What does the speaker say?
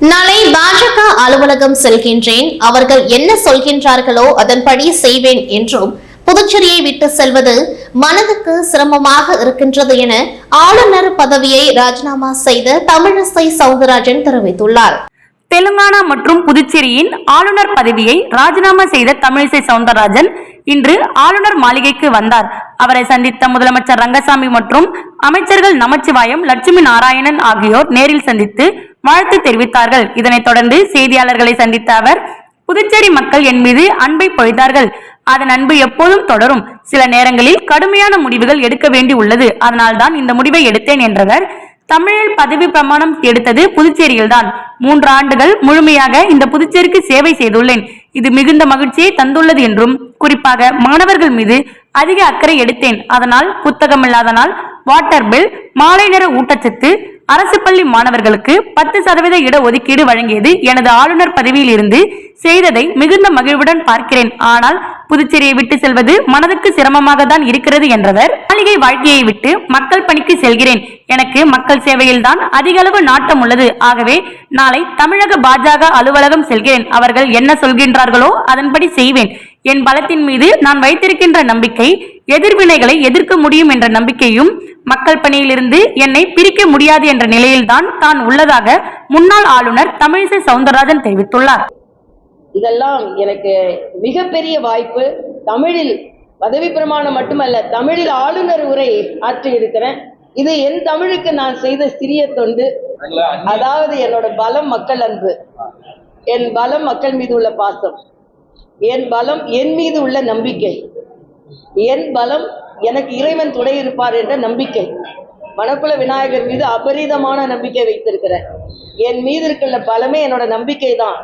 நாளை பாஜக அலுவலகம் செல்கின்றேன். அவர்கள் என்ன சொல்கின்றார்களோ அதன்படி செய்வேன் என்றும் புதுச்சேரியை விட்டு செல்வது மனதுக்கு சிரமமாக இருக்கின்றது என ஆளுநர் பதவியை ராஜினாமா செய்த தமிழிசை சவுந்தரராஜன் தெரிவித்துள்ளார். தெலுங்கானா மற்றும் புதுச்சேரியின் ஆளுநர் பதவியை ராஜினாமா செய்த தமிழிசை சவுந்தரராஜன் இன்று ஆளுநர் மாளிகைக்கு வந்தார். அவரை சந்தித்த முதலமைச்சர் ரங்கசாமி மற்றும் அமைச்சர்கள் நமச்சிவாயம் லட்சுமி நாராயணன் ஆகியோர் நேரில் சந்தித்து வாழ்த்து தெரிவித்தார்கள். இதனைத் தொடர்ந்து செய்தியாளர்களை சந்தித்த அவர் புதுச்சேரி மக்கள் என் மீது அன்பை பொழிந்தார்கள் அதன் அன்பு எப்போதும் தொடரும். சில நேரங்களில் கடுமையான முடிவுகள் எடுக்க வேண்டி உள்ளது. அதனால்தான் இந்த முடிவை எடுத்தேன் என்றவர் தமிழில் பதவி பிரமாணம் எடுத்தது புதுச்சேரியில்தான். மூன்று ஆண்டுகள் முழுமையாக இந்த புதுச்சேரிக்கு சேவை செய்துள்ளேன். இது மிகுந்த மகிழ்ச்சியை தந்துள்ளது என்றும் குறிப்பாக மாணவர்கள் மீது அதிக அக்கறை எடுத்தேன். அதனால் புத்தகம் இல்லாதனால் வாட்டர் பில் மாலை நேர ஊட்டச்சத்து அரசு பள்ளி மாணவர்களுக்கு பத்து சதவீத இட ஒதுக்கீடு வழங்கியது எனது ஆளுநர் பதவியில் இருந்து செய்ததை மிகுந்த மகிழ்வுடன் பார்க்கிறேன். ஆனால் புதுச்சேரியை விட்டு செல்வது மனதுக்கு சிரமமாக தான் இருக்கிறது என்றவர் மாளிகை வாழ்க்கையை விட்டு மக்கள் பணிக்கு செல்கிறேன். எனக்கு மக்கள் சேவையில்தான் அதிக அளவு நாட்டம் உள்ளது. ஆகவே நாளை தமிழக பாஜக அலுவலகம் செல்கிறேன். அவர்கள் என்ன சொல்கின்றார்களோ அதன்படி செய்வேன். என் பலத்தின் மீது நான் வைத்திருக்கின்ற நம்பிக்கை எதிர்வினைகளை எதிர்க்க முடியும் என்ற நம்பிக்கையும் மக்கள் பணியிலிருந்து என்னை பிரிக்க முடியாது என்ற நிலையில்தான் தான் உள்ளதாக முன்னாள் ஆளுநர் தமிழிசை சவுந்தரராஜன் தெரிவித்துள்ளார். இதெல்லாம் எனக்கு மிகப்பெரிய வாய்ப்பு. தமிழில் பதவி பிரமாணம் மட்டுமல்ல தமிழில் ஆளுநர் உரை ஆற்றி இருக்கிறேன். இது என் தமிழுக்கு நான் செய்த சிறிய தொண்டு. அதாவது என்னோட பலம் மக்கள் அன்பு. என் பலம் மக்கள் மீது உள்ள பாசம். என் பலம் என் மீது உள்ள நம்பிக்கை. என் பலம் எனக்கு இறைவன் துணை இருப்பார் என்ற நம்பிக்கை. மணக்குள விநாயகர் மீது அபரிதமான நம்பிக்கை வைத்திருக்கிறேன். என் மீது இருக்கிற பலமே என்னோட நம்பிக்கை தான்